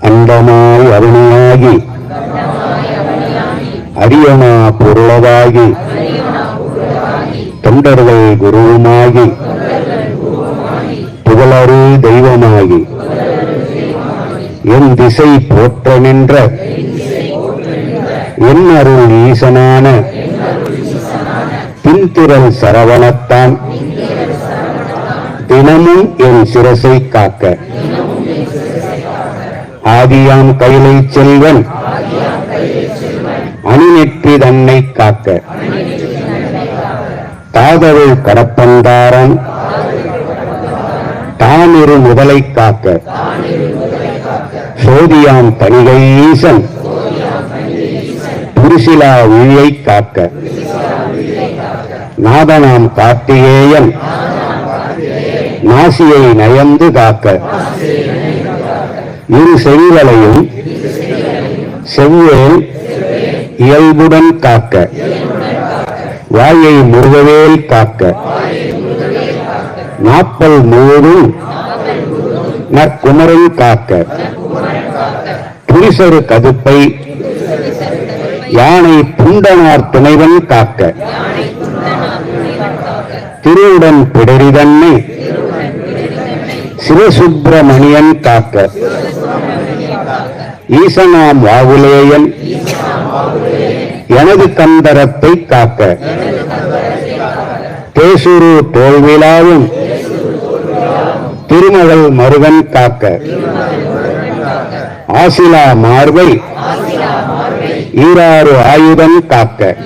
அண்டமாய் அவனியாகி அரியணா பொருளதாகி தொண்டர்கள் குருவுமாகி. புகழரு தெய்வமாகி. என் திசை போற்ற நின்ற. என் அருள் ஈசனான திறன் சரவணத்தான். தினமும் என் சிரசை காக்க. ஆதியாம் கைலை செல்வன். அணிநெற்றி தன்னை காக்க. தாதவள் கடப்பந்தாரன் தானிரு முதலை காக்க. சோதியாம் தணிகை ஈசன். புரிசிலா விழியை காக்க. நாதனாம் கார்த்திகேயன். நாசியை நயந்து காக்க. இரு செவிகளையும் செவ்வேல் இயல்புடன் காக்க. வாயை முருகவேல் காக்க. நாப்பல் முழுதும் நற்குமரன் காக்க. புரிசரு கதுப்பை யானை புண்டனார் துணைவன் காக்க. திருவுடன் பிடரிதன்னை சிவசுப்பிரமணியன் காக்க. ஈசனாம் வாகுலேயன். எனது கந்தரத்தை காக்க. தேசுரு தோல்விழாவும் திருமகள் மருகன் காக்க. ஆசிலா மார்பை. ஈராறு ஆயுதம் காக்க.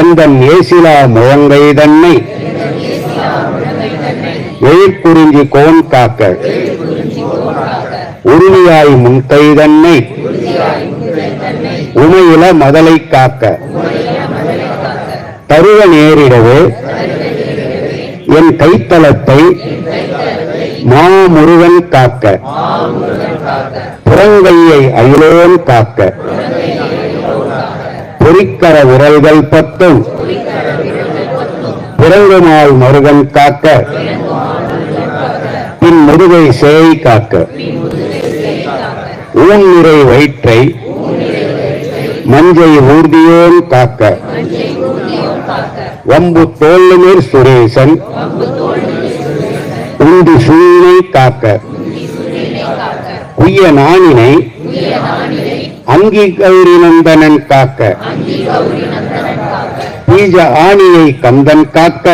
எந்தன் ஏசிலா முழங்கை தன்னை எழிற்குறிஞ்சி கோன் காக்க. உரிமையாய் முன்கை தன்னை உமையில மதலை காக்க. தருவ நேரிடவே. என் கைத்தளத்தை மாமுருகன் காக்க. புறங்கையை அயிலேன் காக்க. பொறிக்கர விரல்கள் பத்தும். பிறங்குமால் மருகன் காக்க. பின் முதுகை சேய் காக்க. ஊன்முறை வயிற்றை மஞ்சை ஊர்தியோன் காக்க. வம்பு தோல்லுமேர் சுரேசன். உண்டி சூழ்நிலை காக்க. உய நானினை அங்கி கௌரி நந்தனன் காக்க. பீஜ ஆணியை கந்தன் காக்க.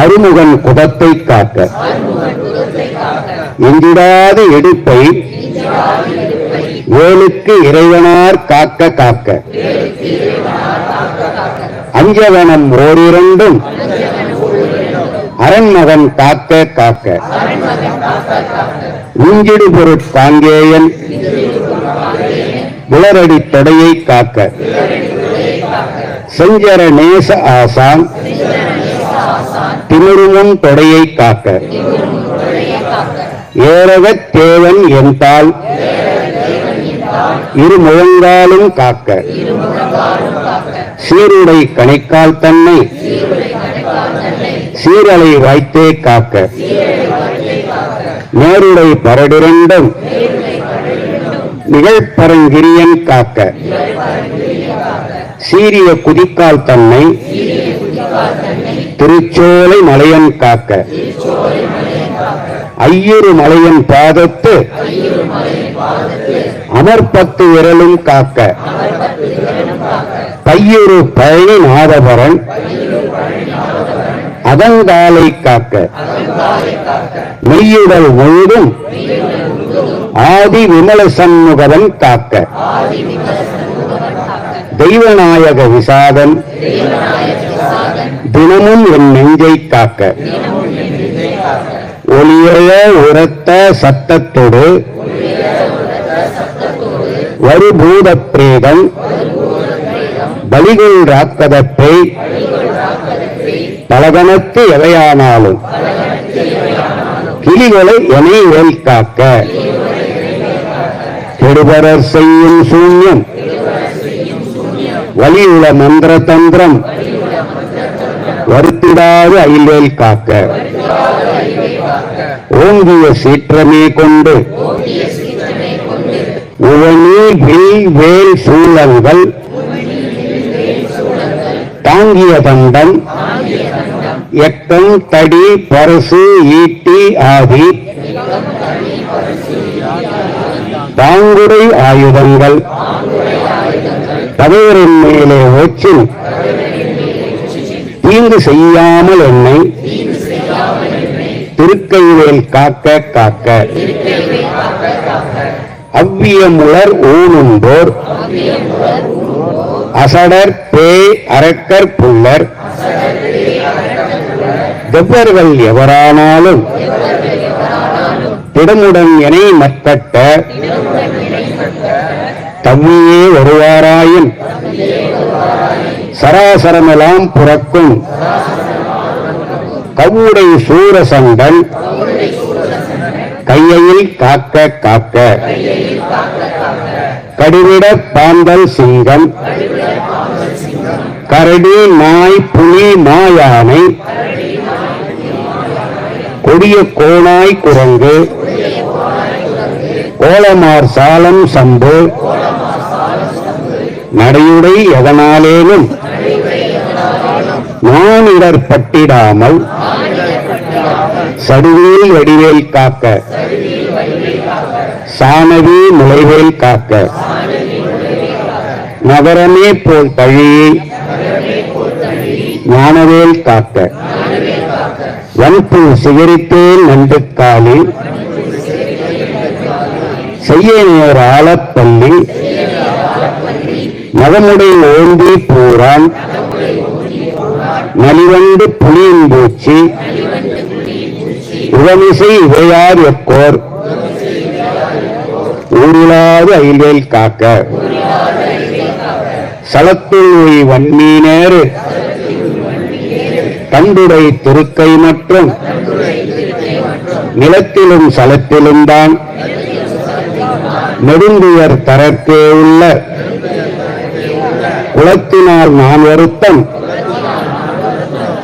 அருமுகன் குதத்தை காக்க. எஞ்சிடாத எடுப்பை வேலுக்கு இறைவனார் காக்க காக்க. அஞ்சவனம் ஓரிரண்டும் அரண்மகன் காக்க காக்க. உஞ்சிடு பொருட்காங்கேயன் உளரடி தொடையை காக்க. செஞ்சர நேச ஆசான். திமிருவன் தொடையை காக்க. ஏரகத் தேவன் என்றால் இரு முழங்காலும் காக்க. சீருடை கணைக்கால் தன்னை. சீரலை வாய்த்தே காக்க. நேருடை பரடிரண்டும். நிகழ்பரங்கிரியன் காக்க. சீரிய குதிக்கால் தன்னை. திருச்சோலை மலையன் காக்க. ஐயுறு மலையன் பாதத்து. அமர்பத்து விரலும் காக்க. பையுறு பழனி நாதபரன். அதங்காலை காக்க. மெய்யுடல் முழுதும் ஆதி விமல சண்முகவன் காக்க. தெய்வநாயக விசாதன் தினமும் என் நெஞ்சை காக்க. ஒளிய உரத்த சத்தத்தோடு. வருபூத பிரேதம் பலிகள் ராக்கதத்தை பலகணத்து எவையானாலும். கிளிகளை என வேல் காக்க. கெடுபரர் செய்யும் சூன்யம். வலியுள மந்திர தந்திரம் வருத்திடாது அயில்வேல் காக்க. ஓங்கிய சீற்றமே கொண்டு. உவனி வில் வேல் சூழல்கள். தாங்கிய தண்டம். எட்டம் தடி பரசு ஈட்டி ஆதி தாங்குடை ஆயுதங்கள். பகைவரின் மேலே ஓச்சில் தீங்கு செய்யாமல் என்னை திருக்கையிலேல் காக்க காக்க. அவ்வியமுலர் ஊனும்போர் அசடர் பேய் அரக்கர் புல்லர் எவ்வர்கள் எவரானாலும் திடமுடன் என மற்கட்ட தவ்வியே வருவாராயின் சராசரமெல்லாம் புறக்கும் கவுடை சூரசங்கன் கையையில் காக்க காக்க கடிவிட பாந்தல் சிங்கம் கரடி நாய் புலி மாயானை கொடிய கோணாய் குரங்கு. கோலமார் சாலம் சம்பு. நடையுடை எதனாலேனும். மானிடர் பட்டிடாமல். சடுவில் வடிவேல் காக்க. சாணவி முளைவேல் காக்க. நகரமே போல் தழியை ஞானவேல் காக்க. வன்புல் சிகரித்தேன் நண்டு காலில் செய்ய நேர் ஆலப்பள்ளி. மதமுடை ஓந்தி பூரான் நலிவண்டு புளியம்பூச்சி உவமிசை இவையார் எக்கோர். ஊரிலாது அயில்வேல் காக்க. சலத்துள் வன்மீனேறு. தண்டுடை திருக்கை மற்றும் நிலத்திலும் சலத்திலும் தான் நெடுந்துயர் தரக்கே உள்ள குலத்தினால் நான் வருத்தம்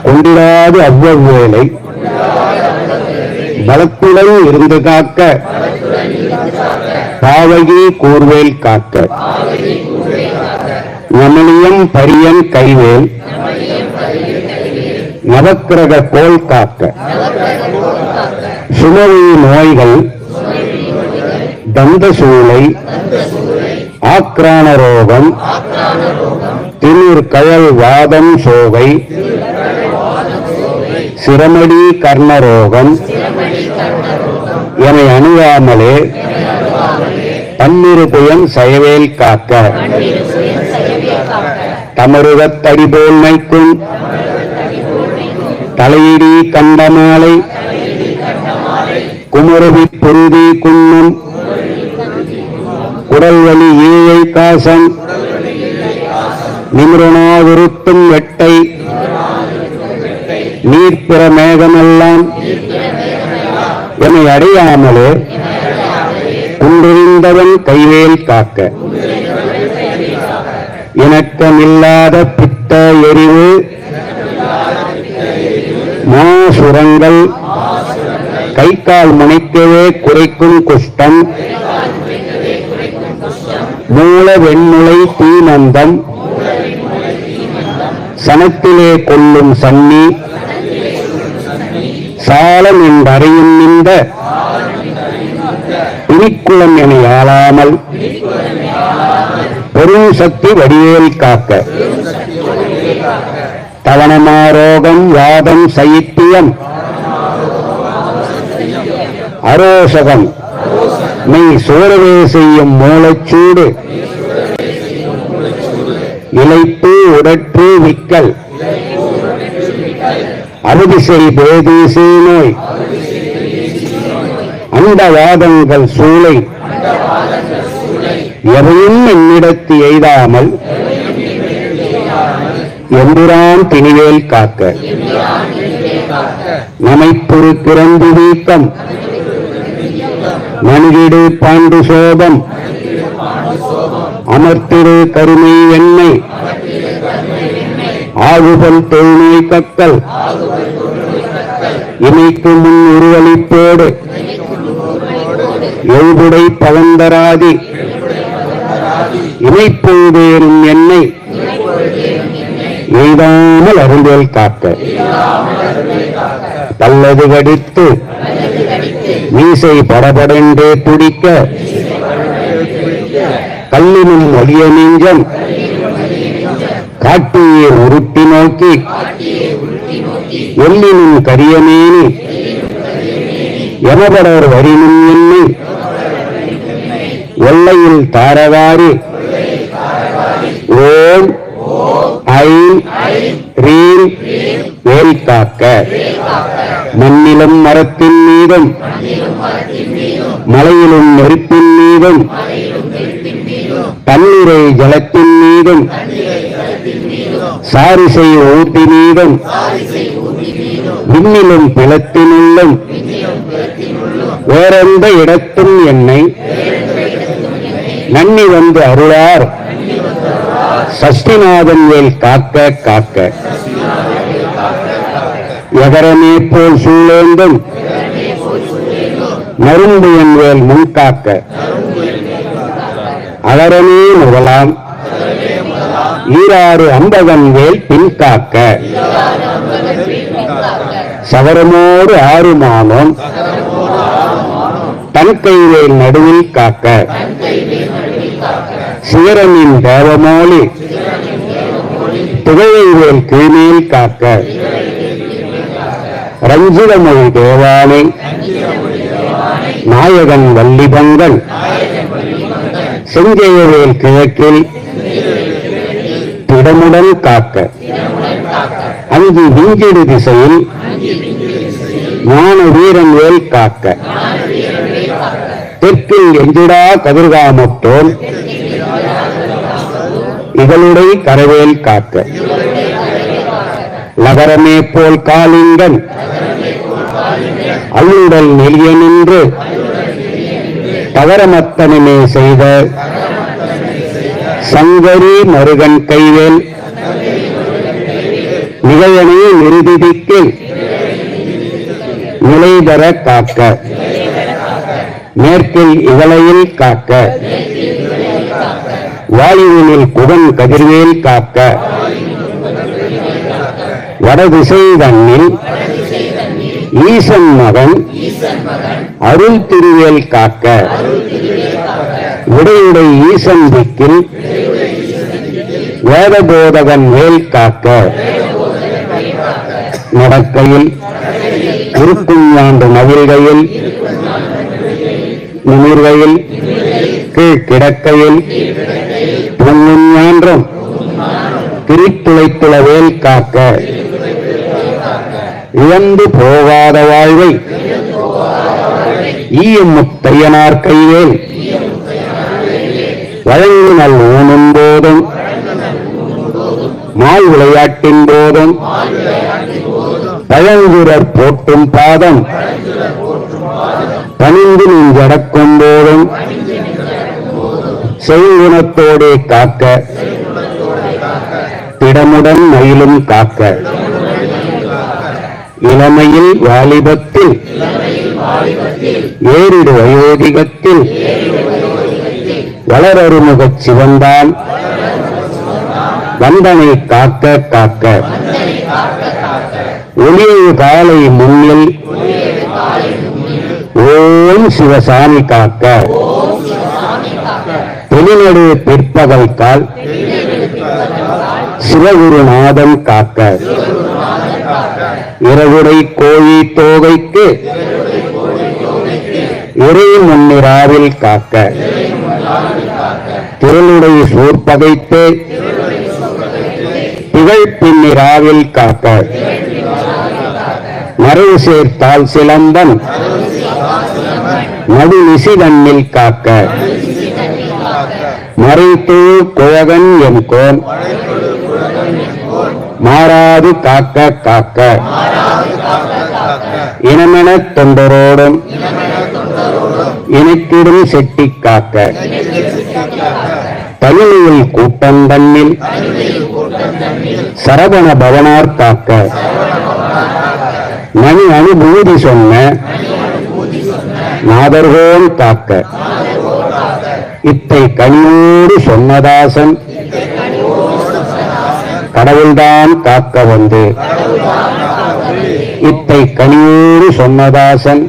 கொண்டிடாது அவ்வளவு பலத்துடன் இருந்து காக்க பாவகி கூர்வேல் காக்க. நமலியம் பரியன் கைவேல். நவக்கிரக கோல் காக்க. சுமவி நோய்கள் தந்தசூளை ஆக்ரான ரோகம் திமிர் கயல் வாதம் சோகை சிரமடி கர்ணரோகம் என அணுகாமலே பன்னிரு புயன் சயவேல் காக்க. தமருகத்தடி போல் நைக்கும் தலையிடி கண்டமாலை குமரவி பொருதி குன்னம். குடல்வலி ஈழை காசம். நிமிரணாவிருத்தும் வெட்டை. நீர்ப்பிற மேகமெல்லாம். என்னை அடையாமலே குன்றிருந்தவன் கைவேல் காக்க. இணக்கமில்லாத பித்த எரிவு. மாசுரங்கள். கை கால் முனைக்கவே குறைக்கும் குஷ்டம். மூல வெண்முளை தீநந்தம் சனத்திலே கொள்ளும் சன்னி. சாலம் என்றறையும் இந்த பிணிக்குளம் என ஆளாமல். பெரும் சக்தி வடிவேல் காக்க. தவணமாரோகம் வாதம் சைத்தியம் அரோசகம். நீ சோழவே செய்யும் மூளைச்சூடு. இழைப்பு உடற்று விக்கல். அறுதிசை பேதீசை நோய் அந்த வாதங்கள் சூளை. எவையும் என்னிடத்து எய்தாமல் எம்பிரான் திணிவேல் காக்க. நமைப்பொரு பிறந்து வீக்கம். மணிகிடு பாண்டு சோபம் அமர்த்திரு கருமை எண்ணெய் ஆகுபல் தொழுநோய் கக்கல். இமைக்கு முன் உருவளிப்போடு. எழுபுடை பவந்தராதி இமைப்பொழுதேறும் எண்ணெய் எய்தாமல் அருந்தேல் காக்க. பல்லது கடித்து மீசை படபடென்றே துடிக்க. கல்லினும் ஒளிய நெஞ்சம் காட்டியை உருட்டி நோக்கி. எல்லினும் கரியமேனி எமபடர் வரினும் எண்ணி எல்லையில் தாரவாரி ஓம் ஐம் ரீம் காக்க மண்ணிலும் மரத்தின் மீதும் மலையிலும் நெருப்பின் மீதும் தண்ணீரை ஜலத்தின் மீதும் சாரிசை ஊட்டி மீதும் விண்ணிலும் பிளத்தினுள்ளும் வேறெந்த இடத்தும் என்னை நன்னி வந்து அருளார். சஷ்டிநாதன் வேல் காக்க காக்க. எகரமே போல் சூழேந்தும் நரும்பு என் வேல் முன் காக்க. அகரமே முதலாம் ஈராறு அம்பகன் வேல் பின் காக்க. சவரமோடு ஆறு மாதம் தன் கைவேல் நடுவில் காக்க. சிகரனின் தேவமோலி புகழைவேல் கீழ்மேல் காக்க. ரஞ்சிதமொழி தேவானை நாயகன் வள்ளிபங்கன் செஞ்செயவேல் கிழக்கில் திடமுடன் காக்க. அங்கு விஞ்சிடு திசையில் ஞான வீரன் வேல் காக்க. தெற்கில் எந்திடா கதிர்காமத்தோன்? இகளுடைய கரவேல் காக்க. நகரமே போல் காலிங்கன். அள்ளுடல் நெளிய நின்று. தவறமத்தனமே செய்த. சங்கரி மருகன் கைவேல். நிகழனையை நிறுதிக்கு நிலைபெற காக்க. மேற்கில் இவளையில் காக்க. வாயுவினில் குகன் கதிர்வேல் காக்க. வடதிசை தன்னில் ஈசன் மகன் அருள் திருவேல் காக்க. உடையுடை ஈசன் திக்கில் வேதபோதகன் வேல் காக்க. நடக்கையில் இருக்கும் ஆண்டு மகிழ்கையில் நிமிர்வையில் கீழ் கிடக்கையில் பொன்னும் ஞான்றும் திரித்துளைத்துள வேல் காக்க. இழந்து போகாத வாழ்வை ஈயும் முத்தையனார் கைவேல். நல் ஊனும் போதும் மால் விளையாட்டின் போதும் பழங்குரர் போட்டும் பாதம். பணிந்து நின்றடக்கும் போதும் செய்குணத்தோடே காக்க திடமுடன் மயிலும் காக்க. இளமையில் வாலிபத்தில் ஏறிடு வயோதிகத்தில் வளரருமுகச் சிவந்தான் வந்தனை காக்க காக்க. ஒளியு காலை முன்னில் சிவசாமி காக்க தெளிநடு பிற்பகல் கால் சிவகுருநாதன் காக்க. இரவுரை கோழி தோகைக்கு இறை முன்னிராவில் காக்க. திருளுடை சூர்பகைத்து திகழ் பின்னிராவில் காக்க. மறைவு சேர்த்தால் சிலம்பன் நடு நிசிதன்னில் காக்க. மறைத்து குழகன் என் கோன் மாறாது காக்க காக்க. இனமெனத் தொண்டரோடும் இணைத்திடும் செட்டி காக்க. தமிழில் கூட்டம் தன்னில் சரவண பவனார் காக்க. மணி அனுபூதி சொன்ன நாதர்கோன் காக்க இத்தை கனியோடு சொன்னதாசன். கடவுள்தான் காக்க வந்து. இத்தை கனியோடு சொன்னதாசன்.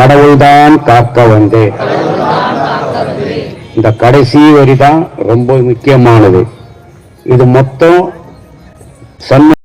கடவுள்தான் காக்க வந்து. இந்த கடைசி வரி தான் ரொம்ப முக்கியமானது. இது மொத்தம் சன்ம